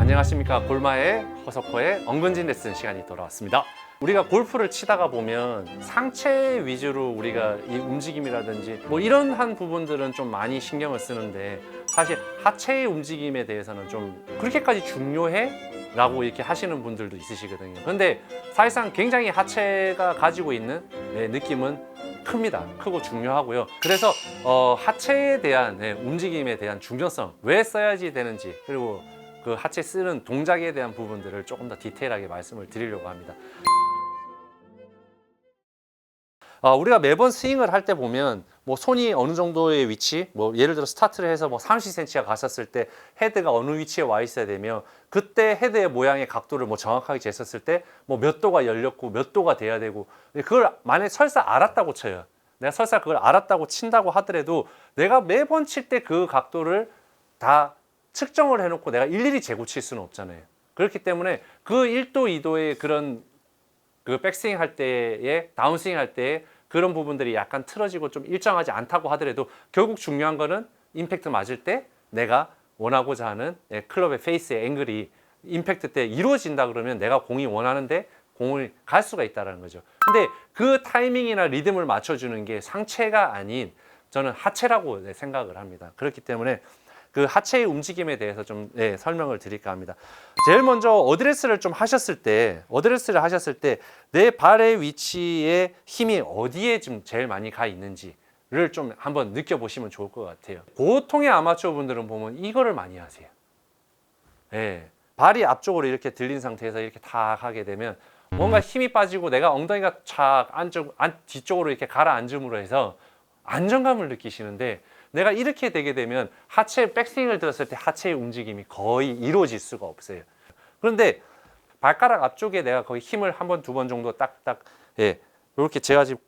안녕하십니까 골마의 허석호의 엉근진 레슨 시간이 돌아왔습니다. 우리가 골프를 치다가 보면 상체 위주로 우리가 이 움직임이라든지 뭐 이런 한 부분들은 좀 많이 신경을 쓰는데 사실 하체의 움직임에 대해서는 좀 그렇게까지 중요해? 라고 이렇게 하시는 분들도 있으시거든요. 근데 사실상 굉장히 하체가 가지고 있는 네, 느낌은 큽니다. 크고 중요하고요. 그래서 어, 하체에 대한 네, 움직임에 대한 중요성, 왜 써야지 되는지 그리고 그 하체 쓰는 동작에 대한 부분들을 조금 더 디테일하게 말씀을 드리려고 합니다. 어, 우리가 매번 스윙을 할 때 보면 뭐 손이 어느 정도의 위치, 뭐 예를 들어 스타트를 해서 뭐 30cm가 갔었을 때 헤드가 어느 위치에 와 있어야 되며 그때 헤드의 모양의 각도를 뭐 정확하게 쟀었을 때 뭐 몇 도가 열렸고 몇 도가 돼야 되고 그걸 만약에 설사 알았다고 쳐요. 내가 설사 그걸 알았다고 친다고 하더라도 내가 매번 칠 때 그 각도를 다 측정을 해놓고 내가 일일이 재고 칠 수는 없잖아요. 그렇기 때문에 그 1도, 2도의 그런 그 백스윙 할 때에 다운스윙 할 때에 그런 부분들이 약간 틀어지고 좀 일정하지 않다고 하더라도 결국 중요한 거는 임팩트 맞을 때 내가 원하고자 하는 예, 클럽의 페이스의 앵글이 임팩트 때 이루어진다 그러면 내가 공이 원하는데 공을 갈 수가 있다는 거죠. 근데 그 타이밍이나 리듬을 맞춰주는 게 상체가 아닌 저는 하체라고 네, 생각을 합니다. 그렇기 때문에 그 하체의 움직임에 대해서 좀 네, 설명을 드릴까 합니다. 제일 먼저 어드레스를 좀 하셨을 때, 어드레스를 하셨을 때 내 발의 위치에 힘이 어디에 좀 제일 많이 가 있는지 를 좀 한번 느껴보시면 좋을 것 같아요. 보통의 아마추어 분들은 보면 이거를 많이 하세요. 예. 발이 앞쪽으로 이렇게 들린 상태에서 이렇게 탁 하게 되면 뭔가 힘이 빠지고 내가 엉덩이가 착 안쪽, 안, 뒤쪽으로 이렇게 가라앉음으로 해서 안정감을 느끼시는데 내가 이렇게 되게 되면 하체 백스윙을 들었을 때 하체의 움직임이 거의 이루어질 수가 없어요. 그런데 발가락 앞쪽에 내가 거의 힘을 한 번, 두 번 정도 딱딱 예. 이렇게 제가 지금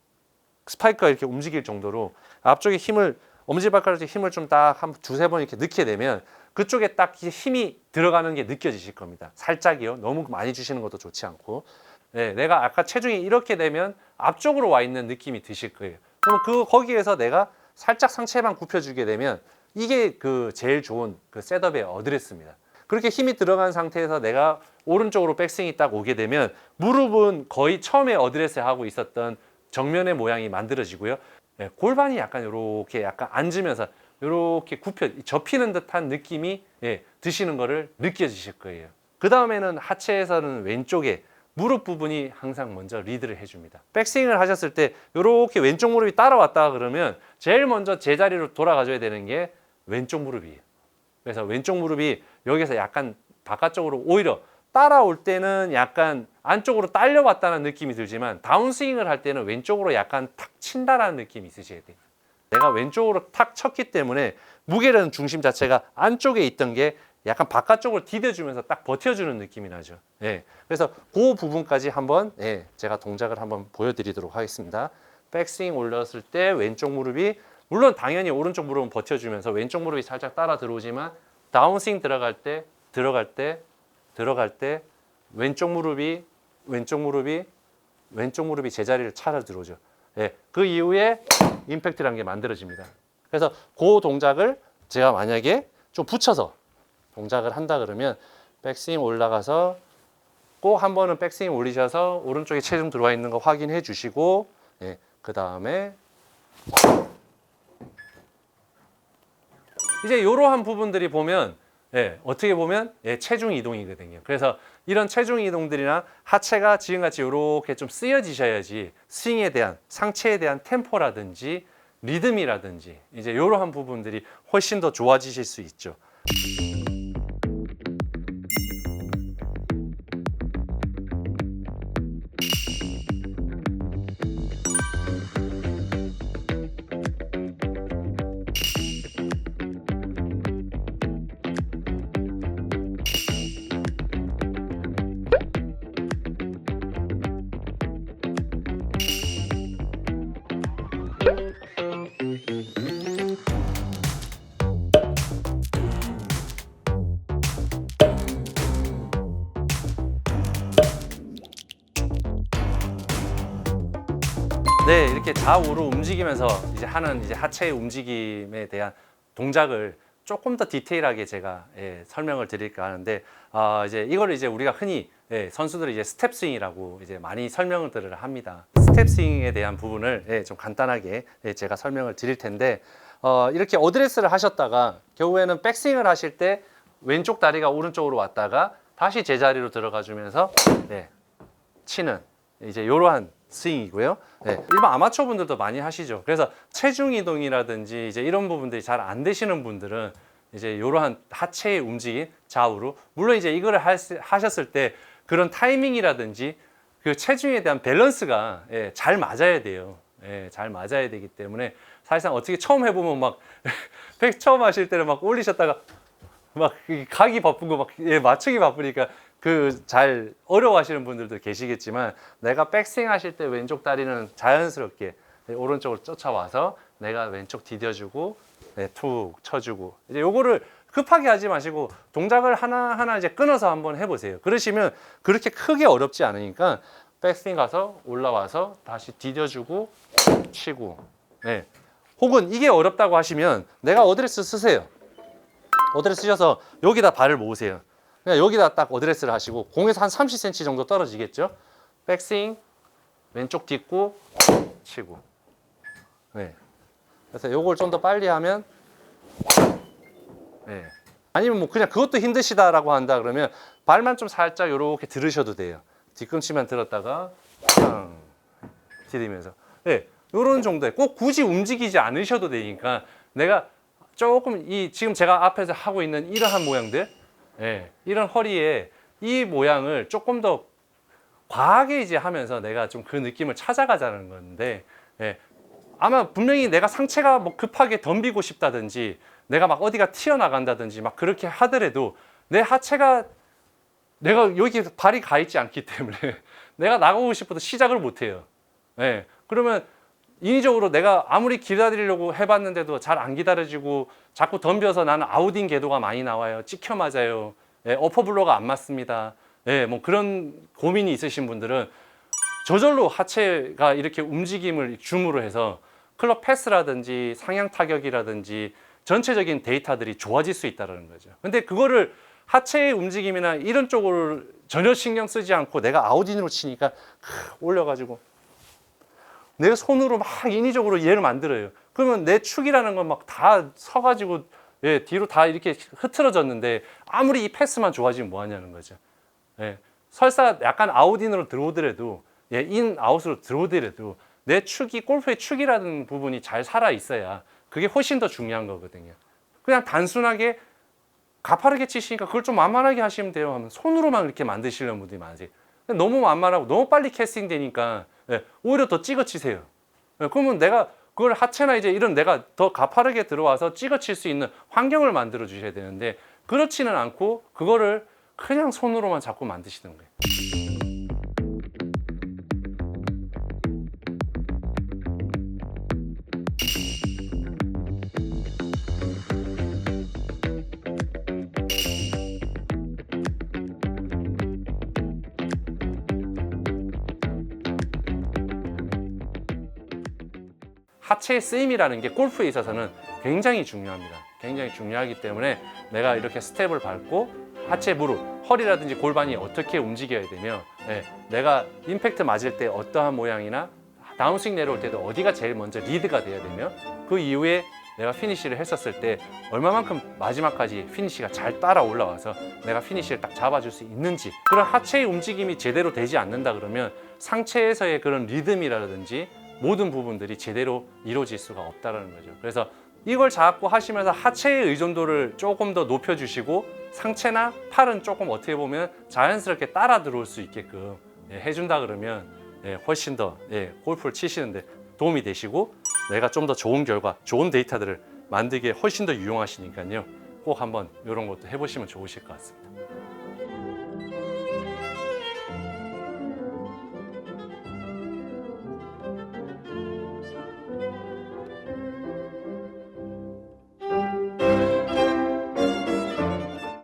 스파이크가 이렇게 움직일 정도로 앞쪽에 힘을 엄지발가락에 힘을 좀 딱 한 두세 번 이렇게 넣게 되면 그쪽에 딱 힘이 들어가는 게 느껴지실 겁니다. 살짝이요. 너무 많이 주시는 것도 좋지 않고. 네, 내가 아까 체중이 이렇게 되면 앞쪽으로 와 있는 느낌이 드실 거예요. 그럼 그 거기에서 내가 살짝 상체만 굽혀주게 되면 이게 그 제일 좋은 그 셋업의 어드레스입니다. 그렇게 힘이 들어간 상태에서 내가 오른쪽으로 백스윙이 딱 오게 되면 무릎은 거의 처음에 어드레스 하고 있었던 정면의 모양이 만들어지고요. 예, 골반이 약간 이렇게 약간 앉으면서 이렇게 굽혀 접히는 듯한 느낌이 예, 드시는 거를 느껴지실 거예요. 그 다음에는 하체에서는 왼쪽에 무릎 부분이 항상 먼저 리드를 해줍니다. 백스윙을 하셨을 때 이렇게 왼쪽 무릎이 따라왔다 그러면 제일 먼저 제자리로 돌아가줘야 되는 게 왼쪽 무릎이에요. 그래서 왼쪽 무릎이 여기서 약간 바깥쪽으로 오히려 따라올 때는 약간 안쪽으로 딸려왔다는 느낌이 들지만 다운스윙을 할 때는 왼쪽으로 약간 탁 친다라는 느낌이 있으셔야 돼요. 내가 왼쪽으로 탁 쳤기 때문에 무게라는 중심 자체가 안쪽에 있던 게 약간 바깥쪽으로 디뎌주면서 딱 버텨주는 느낌이 나죠. 예. 그래서 그 부분까지 한번 예, 제가 동작을 한번 보여드리도록 하겠습니다. 백스윙 올렸을 때 왼쪽 무릎이 물론 당연히 오른쪽 무릎은 버텨주면서 왼쪽 무릎이 살짝 따라 들어오지만 다운스윙 들어갈 때 들어갈 때 들어갈 때 왼쪽 무릎이 왼쪽 무릎이 왼쪽 무릎이 제자리를 차려 들어오죠. 예. 그 이후에 임팩트라는 게 만들어집니다. 그래서 그 동작을 제가 만약에 좀 붙여서 동작을 한다 그러면 백스윙 올라가서 꼭 한 번은 백스윙 올리셔서 오른쪽에 체중 들어와 있는 거 확인해 주시고 예, 그 다음에 이제 이러한 부분들이 보면 예, 어떻게 보면 예, 체중 이동이거든요. 그래서 이런 체중 이동들이나 하체가 지금같이 이렇게 좀 쓰여지셔야지 스윙에 대한 상체에 대한 템포라든지 리듬이라든지 이제 이러한 부분들이 훨씬 더 좋아지실 수 있죠. 이렇게 좌우로 움직이면서 이제 하는 이제 하체의 움직임에 대한 동작을 조금 더 디테일하게 제가 예, 설명을 드릴까 하는데 아, 이제 이걸 이제 우리가 흔히 예, 선수들이 이제 스텝 스윙이라고 이제 많이 설명들을 합니다. 스텝 스윙에 대한 부분을 예, 좀 간단하게 예, 제가 설명을 드릴 텐데 어, 이렇게 어드레스를 하셨다가 결국에는 백스윙을 하실 때 왼쪽 다리가 오른쪽으로 왔다가 다시 제자리로 들어가 주면서 예, 치는 이제 이러한 스윙이고요. 네, 일반 아마추어 분들도 많이 하시죠. 그래서 체중 이동이라든지 이제 이런 부분들이 잘 안 되시는 분들은 이제 이러한 하체의 움직임 좌우로 물론 이제 이거를 하셨을 때 그런 타이밍이라든지 그 체중에 대한 밸런스가 예, 잘 맞아야 돼요. 예, 잘 맞아야 되기 때문에 사실상 어떻게 처음 해보면 막 백 처음 하실 때는 막 올리셨다가 막이 가기 바쁜 거 막 예, 맞추기 바쁘니까 그 잘 어려워하시는 분들도 계시겠지만 내가 백스윙 하실 때 왼쪽 다리는 자연스럽게 네, 오른쪽으로 쫓아와서 내가 왼쪽 디뎌주고 네, 툭 쳐주고 이제 요거를 급하게 하지 마시고 동작을 하나 하나 이제 끊어서 한번 해보세요. 그러시면 그렇게 크게 어렵지 않으니까 백스윙 가서 올라와서 다시 디뎌주고 치고 네. 혹은 이게 어렵다고 하시면 내가 어드레스 쓰세요. 어드레스 쓰셔서 여기다 발을 모으세요. 그냥 여기다 딱 어드레스를 하시고 공에서 한 30cm 정도 떨어지겠죠? 백스윙 왼쪽 딛고 치고. 네. 그래서 요걸 좀 더 빨리 하면 네. 아니면 뭐 그냥 그것도 힘드시다라고 한다 그러면 발만 좀 살짝 요렇게 들으셔도 돼요. 뒤꿈치만 들었다가 탕 디디면서 네. 요런 정도에 꼭 굳이 움직이지 않으셔도 되니까 내가 조금 이 지금 제가 앞에서 하고 있는 이러한 모양들 예, 이런 허리에 이 모양을 조금 더 과하게 이제 하면서 내가 좀 그 느낌을 찾아가자는 건데 예, 아마 분명히 내가 상체가 뭐 급하게 덤비고 싶다든지 내가 막 어디가 튀어나간다든지 막 그렇게 하더라도 내 하체가 내가 여기 발이 가 있지 않기 때문에 내가 나가고 싶어도 시작을 못 해요. 예, 그러면 인위적으로 내가 아무리 기다리려고 해봤는데도 잘 안 기다려지고 자꾸 덤벼서 나는 아웃인 궤도가 많이 나와요. 찍혀 맞아요. 예, 어퍼블로가 안 맞습니다. 예, 뭐 그런 고민이 있으신 분들은 저절로 하체가 이렇게 움직임을 줌으로 해서 클럽 패스라든지 상향 타격이라든지 전체적인 데이터들이 좋아질 수 있다는 거죠. 근데 그거를 하체의 움직임이나 이런 쪽을 전혀 신경 쓰지 않고 내가 아웃인으로 치니까 크, 올려가지고 내가 손으로 막 인위적으로 얘를 만들어요. 그러면 내 축이라는 건 막 다 서가지고 예, 뒤로 다 이렇게 흐트러졌는데 아무리 이 패스만 좋아지면 뭐하냐는 거죠. 예, 설사 약간 아웃인으로 들어오더라도 예, 인 아웃으로 들어오더라도 내 축이 골프의 축이라는 부분이 잘 살아 있어야 그게 훨씬 더 중요한 거거든요. 그냥 단순하게 가파르게 치시니까 그걸 좀 만만하게 하시면 돼요. 하면 손으로만 이렇게 만드시려는 분들이 많으세요. 너무 만만하고 너무 빨리 캐스팅 되니까 예, 오히려 더 찍어 치세요. 예, 그러면 내가 그걸 하체나 이제 이런 내가 더 가파르게 들어와서 찍어 칠수 있는 환경을 만들어 주셔야 되는데 그렇지는 않고 그거를 그냥 손으로만 자꾸 만드시는 거예요. 하체의 쓰임이라는 게 골프에 있어서는 굉장히 중요합니다. 굉장히 중요하기 때문에 내가 이렇게 스텝을 밟고 하체, 무릎, 허리라든지 골반이 어떻게 움직여야 되며 예, 내가 임팩트 맞을 때 어떠한 모양이나 다운스윙 내려올 때도 어디가 제일 먼저 리드가 돼야 되며 그 이후에 내가 피니시를 했었을 때 얼마만큼 마지막까지 피니시가 잘 따라 올라와서 내가 피니시를 딱 잡아줄 수 있는지 그런 하체의 움직임이 제대로 되지 않는다 그러면 상체에서의 그런 리듬이라든지 모든 부분들이 제대로 이루어질 수가 없다는 거죠. 그래서 이걸 자꾸 하시면서 하체의 의존도를 조금 더 높여주시고 상체나 팔은 조금 어떻게 보면 자연스럽게 따라 들어올 수 있게끔 예, 해준다 그러면 예, 훨씬 더 예, 골프를 치시는데 도움이 되시고 내가 좀 더 좋은 결과, 좋은 데이터들을 만들기에 훨씬 더 유용하시니까요. 꼭 한번 이런 것도 해보시면 좋으실 것 같습니다.